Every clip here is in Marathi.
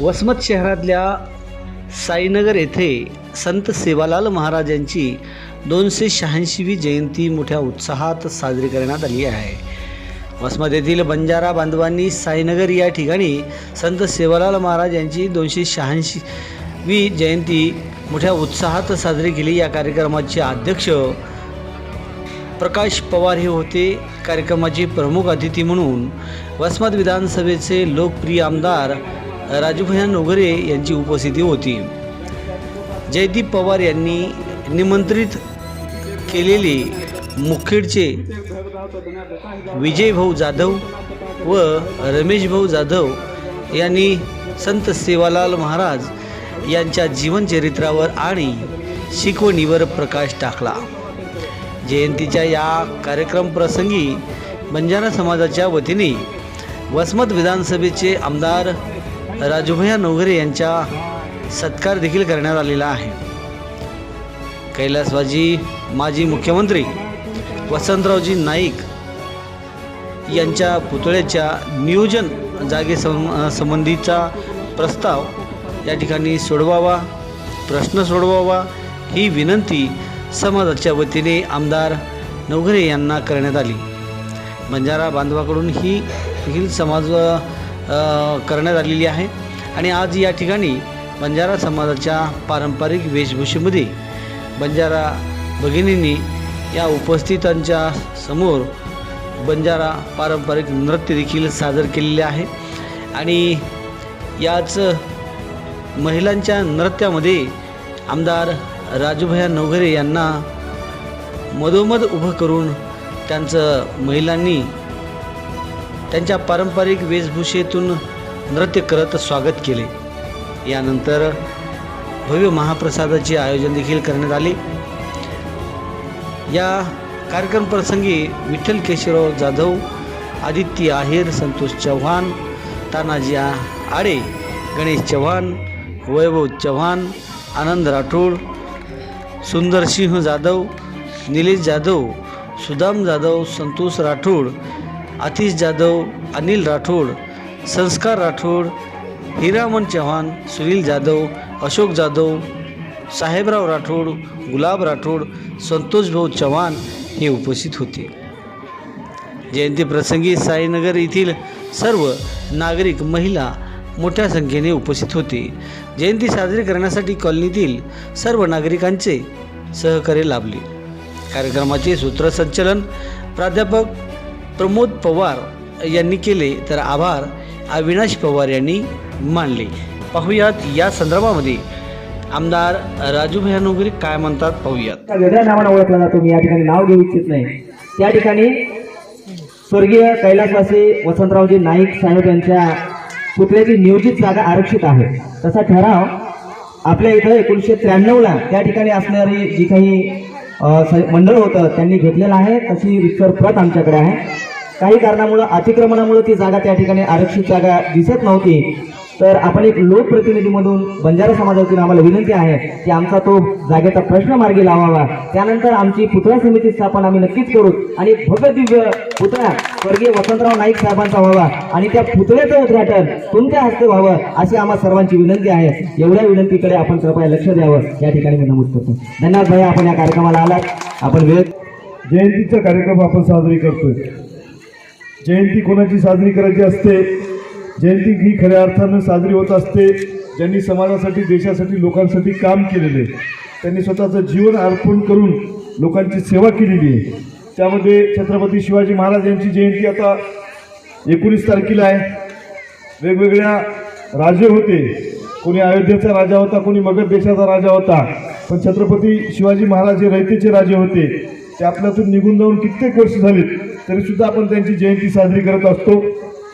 वसमत शहरातल्या साईनगर येथे संत सेवालाल महाराजांची दोनशे शहाऐंशीवी जयंती मोठ्या उत्साहात साजरी करण्यात आली आहे. वसमत येथील बंजारा बांधवांनी साईनगर या ठिकाणी संत सेवालाल महाराज यांची दोनशे शहाऐंशीवी जयंती मोठ्या उत्साहात साजरी केली. या कार्यक्रमाचे अध्यक्ष प्रकाश पवार हे होते. कार्यक्रमाचे प्रमुख अतिथी म्हणून वसमत विधानसभेचे लोकप्रिय आमदार राजूभैया नोगरे यांची उपस्थिती होती. जयदीप पवार यांनी निमंत्रित केलेले मुखेडचे विजयभाऊ जाधव व रमेशभाऊ जाधव यांनी संत सेवालाल महाराज यांच्या जीवनचरित्रावर आणि शिकवणीवर प्रकाश टाकला. जयंतीच्या या कार्यक्रम प्रसंगी बंजारा समाजाच्या वतीने वसमत विधानसभेचे आमदार राजूभैया नवघरे यांचा सत्कार देखील करण्यात आलेला आहे. कैलासबाजी माजी मुख्यमंत्री वसंतरावजी नाईक यांच्या पुतळ्याच्या नियोजन जागे सं संबंधीचा प्रस्ताव या ठिकाणी सोडवावा प्रश्न सोडवावा ही विनंती समाजाच्या वतीने आमदार नवघरे यांना करण्यात आली. बंजारा बांधवाकडून ही देखील समाज करण्यात आलेली आहे. आणि आज या ठिकाणी बंजारा समाजाच्या पारंपरिक वेशभूषेमध्ये बंजारा भगिनींनी या उपस्थितांच्या समोर बंजारा पारंपरिक नृत्य देखील सादर केलेले आहे. आणि याच महिलांच्या नृत्यामध्ये आमदार राजूभैया नवघरे यांना मधोमध उभं करून त्यांचं महिलांनी त्यांच्या पारंपरिक वेशभूषेतून नृत्य करत स्वागत केले. यानंतर भव्य महाप्रसादाचे आयोजन देखील करण्यात आले. या कार्यक्रम प्रसंगी विठ्ठल केशवराव जाधव आदित्य आहेर संतोष चव्हाण तानाजी आडे गणेश चव्हाण वैभव चव्हाण आनंद राठोड सुंदरसिंह जाधव निलेश जाधव सुदाम जाधव संतोष राठोड आतिश जाधव अनिल राठोड संस्कार राठोड हिरामन चव्हाण सुनील जाधव अशोक जाधव साहेबराव राठोड गुलाब राठोड संतोषभाऊ चव्हाण हे उपस्थित होते. जयंतीप्रसंगी साईनगर येथील सर्व नागरिक महिला मोठ्या संख्येने उपस्थित होते. जयंती साजरी करण्यासाठी कॉलनीतील सर्व नागरिकांचे सहकार्य लाभले. कार्यक्रमाचे सूत्रसंचलन प्राध्यापक प्रमोद पवार यांनी केले तर आभार. अविनाश पवार यांनी मानले. पाहूयात या संदर्भामध्ये. आमदार राजू भैयानोगरी काय म्हणतात पाहूयात. वेगळ्या नावाने ओळखला जातो. मी या ठिकाणी नाव घेऊ इच्छित नाही. त्या ठिकाणी स्वर्गीय कैलासवासी वसंतरावजी नाईक साहेब यांच्या पुतळ्याची नियोजित जागा आरक्षित आहे. तसा ठराव आपल्या इथं एकोणीसशे त्र्याण्णवला त्या ठिकाणी असणारी जी काही मंडळ होतं त्यांनी घेतलेलं आहे तशी रिक्सर प्रत आमच्याकडे आहे. काही कारणामुळं अतिक्रमणामुळं ती जागा त्या ठिकाणी आरक्षित जागा दिसत नव्हती. तर आपण एक लोकप्रतिनिधीमधून बंजारा समाजातून आम्हाला विनंती आहे की आमचा तो जागेचा प्रश्न मार्गी लावावा. त्यानंतर आमची पुतळा समिती स्थापन आम्ही नक्कीच करू. आणि भव्य दिव्य पुतळा स्वर्गीय वसंतराव नाईक साहेबांचा व्हावा आणि त्या पुतळ्याचं उद्घाटन तुमच्या हस्ते व्हावं अशी आम्हा सर्वांची विनंती आहे. एवढ्या विनंतीकडे आपण कृपया लक्ष द्यावं. या ठिकाणी मी नमूद करतो. धन्यवाद भैया आपण या कार्यक्रमाला आलात. आपण वेळ जयंतीचा कार्यक्रम आपण साजरी करतोय. जयंती कोणाची साजरी करायची असते? जयंती ही खऱ्या अर्थानं साजरी होत असते. ज्यांनी समाजासाठी देशासाठी लोकांसाठी काम केलेले. त्यांनी स्वतःचं जीवन अर्पण करून लोकांची सेवा केलेली आहे. त्यामध्ये छत्रपती शिवाजी महाराज यांची जयंती आता एकोणीस तारखेला आहे. वेगवेगळ्या राजे होते. कोणी अयोध्येचा राजा होता कोणी मगध देशाचा राजा होता. पण छत्रपती शिवाजी महाराज हे रयतेचे राजे होते. ते आपल्यातून निघून जाऊन कित्येक वर्ष झालीत. तरीसुद्धा आपण त्यांची जयंती साजरी करत असतो.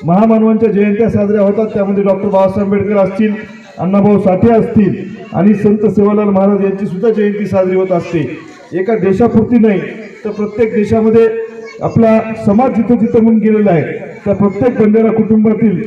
महामानवांच्या जयंत्या साजऱ्या होतात. त्यामध्ये डॉक्टर बाबासाहेब आंबेडकर असतील अण्णाभाऊ साठे असतील आणि संत सेवालाल महाराज यांची सुद्धा जयंती साजरी होत असते. एका देशापुरती नाही तर प्रत्येक देशामध्ये आपला समाज जिथं जिथं म्हणून गेलेला आहे त्या प्रत्येक बंजारा कुटुंबातील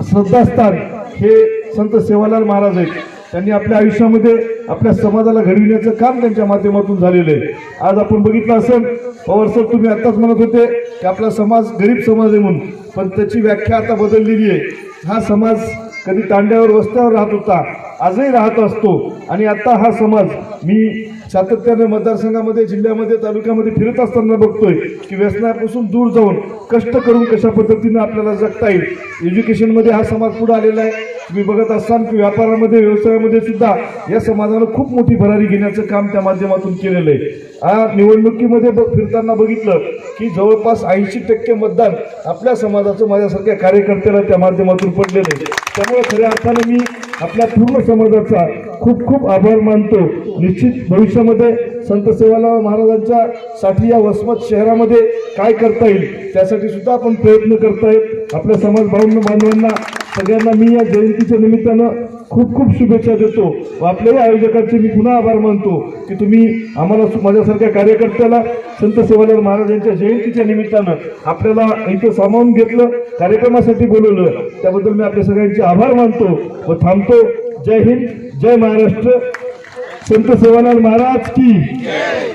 श्रद्धास्थान हे संत सेवालाल महाराज आहेत. त्यांनी आपल्या आयुष्यामध्ये आपल्या समाजाला घडविण्याचं काम त्यांच्या माध्यमातून झालेलं आहे. आज आपण बघितलं असेल पवार सर तुम्ही आत्ताच म्हणत होते की आपला समाज गरीब समाज आहे म्हणून. पण त्याची व्याख्या आता बदललेली आहे. हा समाज कधी तांड्यावर वस्त्यावर राहत होता आजही राहत असतो. आणि आता हा समाज मी सातत्याने मतदारसंघामध्ये जिल्ह्यामध्ये तालुक्यामध्ये फिरत असताना बघतोय की व्यसनापासून दूर जाऊन कष्ट करून कशा पद्धतीनं आपल्याला जगता येईल? एज्युकेशनमध्ये हा समाज पुढे आलेला आहे. तुम्ही बघत असाल की व्यापारामध्ये व्यवसायामध्ये सुद्धा या समाजानं खूप मोठी भरारी घेण्याचं काम त्या माध्यमातून केलेलं आहे. हा निवडणुकीमध्ये बघ फिरताना बघितलं की जवळपास ऐंशी टक्के मतदान आपल्या समाजाचं माझ्यासारख्या कार्यकर्त्याला त्या माध्यमातून पडलेलं आहे. त्यामुळे खऱ्या अर्थानं मी आपल्या पूर्ण समाजाचा खूप खूप आभार मानतो. निश्चित भविष्यामध्ये संत सेवालाल महाराजांच्या साठी या वसमत शहरामध्ये काय करता येईल त्यासाठी सुद्धा आपण प्रयत्न करतायत आपल्या समाज भाऊ बांधवांना सगळ्यांना मी या जयंतीच्या निमित्तानं खूप खूप शुभेच्छा देतो. व आपल्याही आयोजकांचे मी पुन्हा आभार मानतो की तुम्ही आम्हाला सु- माझ्यासारख्या कार्यकर्त्याला संत सेवालाल महाराजांच्या जयंतीच्या निमित्तानं आपल्याला इथं सामावून घेतलं कार्यक्रमासाठी बोलवलं. त्याबद्दल मी आपल्या सगळ्यांचे आभार मानतो व थांबतो. जय हिंद जय महाराष्ट्र. संत सेवालाल महाराज की.